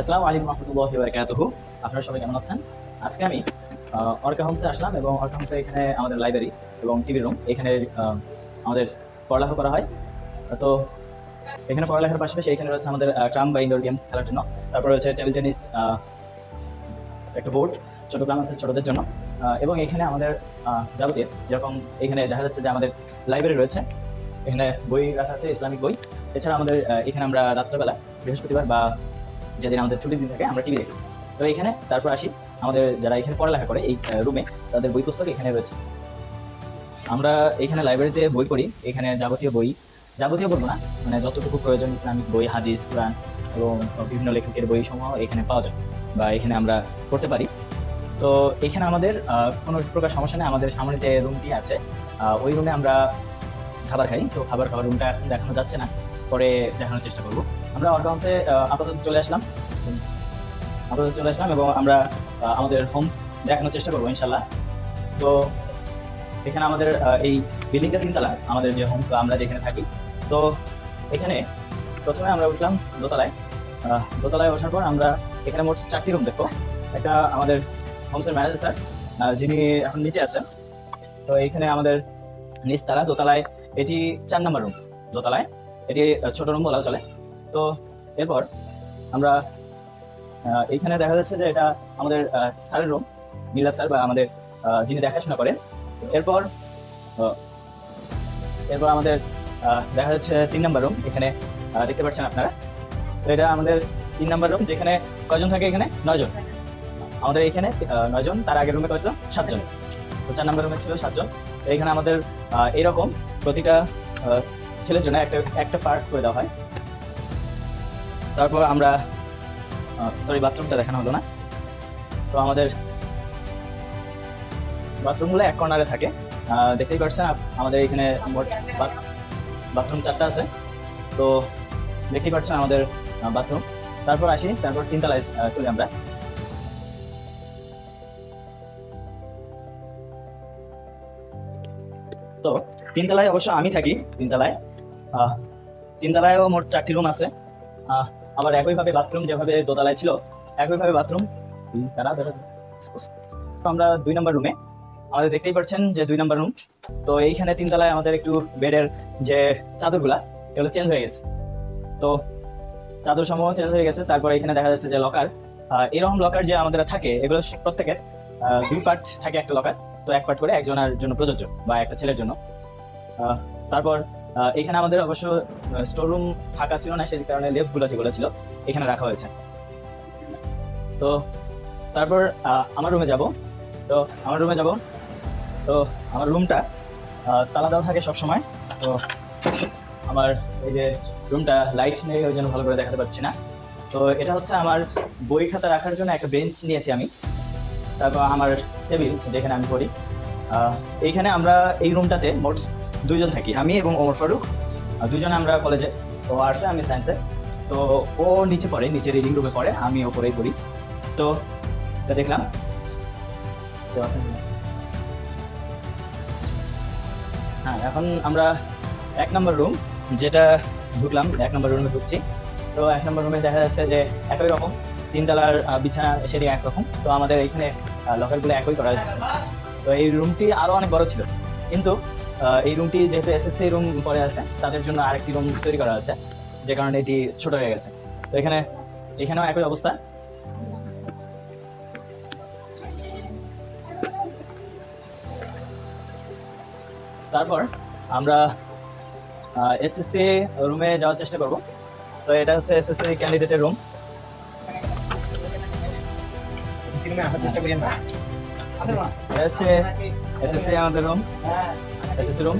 আসসালামু আলাইকুম রহমতুল্লাহি বারাকাতুহু। আপনারা সবাই কেমন আছেন? আজকে আমি অর্কা হোমসে আসলাম এবং অর্কা হোমসে এখানে আমাদের লাইব্রেরি এবং টিভি রুম এখানে আমাদের পড়ালেখা করা হয়। তো এখানে পড়ালেখার পাশাপাশি এখানে রয়েছে আমাদের ট্রাম বা ইনডোর গেমস খেলার জন্য। তারপর রয়েছে টেবিল টেনিস একটা বোর্ড ছোটো গ্রাম আছে ছোটোদের জন্য। এবং এখানে আমাদের যাবতীয়, যেরকম এখানে দেখা যাচ্ছে যে আমাদের লাইব্রেরি রয়েছে। এখানে বই রাখা আছে, ইসলামিক বই। এছাড়া আমাদের এখানে আমরা রাত্রেবেলা বৃহস্পতিবার বা যেদিন আমাদের ছুটির দিন থাকে, আমরা টিভি দেখি। তো এখানে, তারপর আসি, আমাদের যারা এখানে পড়ালেখা করে, এই রুমে তাদের বই পুস্তক এখানে রয়েছে। আমরা এখানে লাইব্রেরিতে বই পড়ি, এখানে যাবতীয় বই, যাবতীয় বলব না মানে যতটুকু প্রয়োজন, ইসলামিক বই, হাদিস, কোরআন এবং বিভিন্ন লেখকের বই সমূহ এখানে পাওয়া যায় বা এখানে আমরা পড়তে পারি। তো এখানে আমাদের কোনো প্রকার সমস্যা নেই, আমাদের সামনে যে রুমটি আছে ওই রুমে আমরা খাবার খাই। তো খাবার খাওয়ার রুমটা এখন দেখানো যাচ্ছে না। পরে দেখানোর চেষ্টা করব। আমরা অর্গাউন্সে আপাতত চলে আসলাম। আপাতত চলে আসলাম এবং আমরা আমাদের হোমস দেখানোর চেষ্টা করব ইনশাল্লাহ তো এখানে আমাদের এই বিল্ডিংটা তিনতলা, আমাদের যে হোমস আমরা যেখানে থাকি। তো এখানে প্রথমে আমরা উঠলাম দোতলায়। দোতলায় ওঠার পর আমরা এখানে মোট চারটি রুম দেখব। একটা আমাদের হোমসের ম্যানেজার স্যার যিনি এখন নিচে আছেন। তো এইখানে আমাদের নিচতলা, দোতলায় এটি চার নম্বর রুম দোতলায়। এটি ছোট রুম বলা চলে। তো এরপর আমরা এইখানে দেখা যাচ্ছে যে এটা আমাদের স্যারের রুম মিলাদ স্যার বা আমাদের যিনি দেখাশোনা করেন। এরপর এরপর আমাদের দেখা যাচ্ছে তিন নম্বর রুম এখানে দেখতে পাচ্ছেন আপনারা। তো এটা আমাদের তিন নম্বর রুম যেখানে কয়জন থাকে এখানে? নয়জন। আমাদের এখানে নয়জন তার আগের রুমে কয়জন সাতজন। তো চার নম্বর রুমে ছিল সাতজন। এখানে আমাদের আহ, এরকম প্রতিটা ছেলের জন্য একটা একটা পার্ট করে দেওয়া হয়। তারপর আমরা সরি বাথরুমটা দেখানো হলো না। তো আমাদের বাথরুমগুলো এক কর্নারে থাকে। দেখতেই পাচ্ছেন আপ- আমাদের এখানে বাথরুম চারটা আছে। তো দেখতেই পাচ্ছেন আমাদের বাথরুম। তারপর আসি, তারপর তিনতলায় চলি আমরা। তো তিনতলায় অবশ্য আমি থাকি, তিনতলায়। তিনতলায়ও মোট চারটি রুম আছে। আবার একইভাবে বাথরুম যেভাবে দোতলায় ছিল, একইভাবে বাথরুম তারা আমরা দুই নম্বর রুমে আমাদের দেখতেই পাচ্ছেন যে দুই নম্বর রুম তো এইখানে তিনতলায় আমাদের একটু বেডের যে চাদরগুলা, এগুলো চেঞ্জ হয়ে গেছে। তো চাদর সমূহ চেঞ্জ হয়ে গেছে। তারপর এখানে দেখা যাচ্ছে যে লকার এরকম লকার যে আমাদের থাকে, এগুলো প্রত্যেকের দুই পার্ট থাকে একটা লকার তো এক পার্ট করে একজনের জন্য প্রযোজ্য বা একটা ছেলের জন্য। তারপর এখানে আমাদের অবশ্য স্টোর রুম ফাঁকা ছিল না, সেই কারণে লেফগুলো যেগুলো ছিল, এখানে রাখা হয়েছে। তো তারপর আমার রুমে যাব। তো আমার রুমে যাব। তো আমার রুমটা তালা দেওয়া থাকে সবসময়। তো আমার এই যে রুমটা লাইট নেই, ওই জন্য ভালো করে দেখাতে পারছি না। তো এটা হচ্ছে আমার বই খাতা রাখার জন্য একটা বেঞ্চ নিয়েছি আমি। তারপর আমার টেবিল যেখানে আমি পড়ি। এইখানে আমরা এই রুমটাতে মোট দুইজন থাকি, আমি এবং ওমর ফারুক। দুজনে আমরা কলেজে ও আর্টসে আমি সায়েন্সে তো ও নিচে পড়ে, নিচে রিডিং রুমে পড়ে, আমি ওপরেই পড়ি। তো দেখলাম। হ্যাঁ এখন আমরা এক নম্বর রুম যেটা ঢুকলাম, এক নম্বর রুমে ঢুকছি। তো এক নম্বর রুমে দেখা যাচ্ছে যে একই রকম, তিনতলার বিছানা সেটি একরকম। তো আমাদের এখানে লকারগুলো একই করা হয়েছে। তো এই রুমটি আরও অনেক বড় ছিল। কিন্তু এই রুমটি যেহেতু এসএসসি রুম পরে আছে তাদের জন্য আরেকটি রুম তৈরি করা আছে যে কারণে এটি ছোট হয়ে গেছে। তো এখানে এখানেও একই অবস্থা। তারপর আমরা এসএসসি রুমে যাওয়ার চেষ্টা করব। তো এটা হচ্ছে এসএসসি ক্যান্ডিডেটের রুম আসার চেষ্টা করি আমরা। এটা হচ্ছে এসএসসি আমাদের রুম এসএসসি রুম।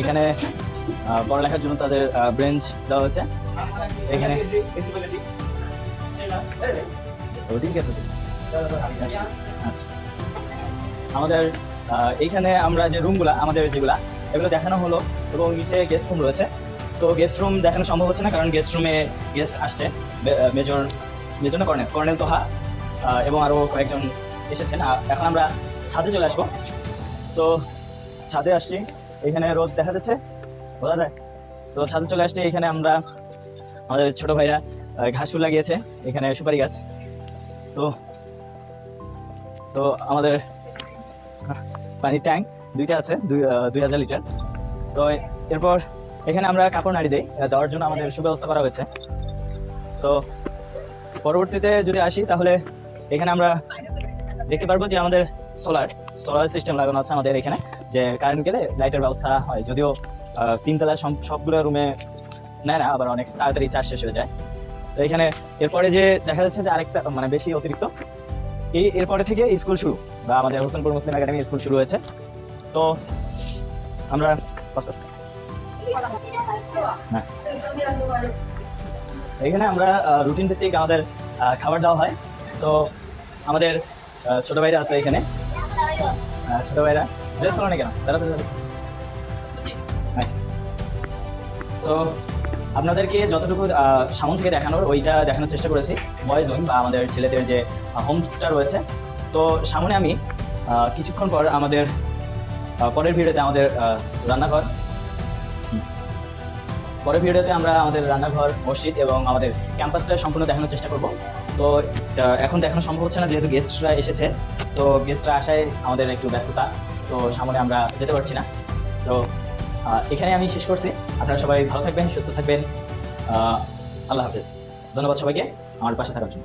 এখানে পড়ালেখার জন্য তাদের ব্রেঞ্চ দেওয়া হয়েছে। এখানে আচ্ছা আচ্ছা। আমাদের এইখানে আমরা যে রুমগুলা আমাদের যেগুলা, এগুলো দেখানো হলো এবং নিচে গেস্ট রুম রয়েছে। তো গেস্ট রুম দেখানো সম্ভব হচ্ছে না, কারণ গেস্ট রুমে গেস্ট আসছে। মেজর মেজর না, কর্নেল। কর্নেল তোহা এবং আরও কয়েকজন এসেছেন। এখন আমরা ছাদে চলে আসব। তো ছাদে আসছি, এখানে রোদ দেখা যাচ্ছে বোঝা যায়। তো ছাদে চলে আসছি, এখানে আমরা আমাদের ছোট ভাইরা ঘাস ফুল লাগিয়েছে, এখানে সুপারি গাছ। তো তো আমাদের পানির ট্যাঙ্ক, দুইটা আছে, দুই হাজার লিটার। তো এরপর এখানে আমরা কাপড় নাড়ি দিই দেওয়ার জন্য আমাদের সুব্যবস্থা করা হয়েছে। তো পরবর্তীতে যদি আসি, তাহলে এখানে আমরা দেখতে পারব যে আমাদের সোলার সোলার সিস্টেম লাগানো আছে আমাদের এখানে, যে কারেন্ট গেলে লাইটের ব্যবস্থা হয়। যদিও তিনতলা সব- সবগুলো রুমে নেয় না, আবার অনেক তাড়াতাড়ি চার্জ শেষ হয়ে যায়। তো এখানে এরপরে যে দেখা যাচ্ছে যে আরেকটা মানে বেশি অতিরিক্ত, এই এরপরে থেকে স্কুল শুরু, বা আমাদের হোসেনপুর মুসলিম একাডেমি স্কুল শুরু হয়েছে। তো আমরা হ্যাঁ। এখানে আমরা রুটিন ভিত্তিক আমাদের খাবার দেওয়া হয়। তো আমাদের ছোট ভাইরা আছে এখানে। ছোট ভাইরা ড্রেস করো না কেন? দাঁড়া দাঁড়া, দাঁড়া। হ্যাঁ। তো আপনাদেরকে যতটুকু সামন থেকে দেখানোর ওইটা দেখানোর চেষ্টা করেছি। বয়েজ উইং বা আমাদের ছেলেদের যে হোমস্টার রয়েছে। তো সামনে আমি কিছুক্ষণ পর আমাদের পরের ভিডিওতে আমাদের রান্নাঘর। পরের ভিডিওতে আমরা আমাদের রান্নাঘর মসজিদ এবং আমাদের ক্যাম্পাসটা সম্পূর্ণ দেখানোর চেষ্টা করব। তো এখন দেখানো সম্ভব হচ্ছে না, যেহেতু গেস্টরা এসেছে। তো গেস্টরা আসায় আমাদের একটু ব্যস্ততা, তো সামনে আমরা যেতে পারছি না। তো এখানে আমি শেষ করছি। আপনারা সবাই ভালো থাকবেন, সুস্থ থাকবেন। আল্লাহ হাফিজ। ধন্যবাদ সবাইকে, আমার পাশে থাকার জন্য।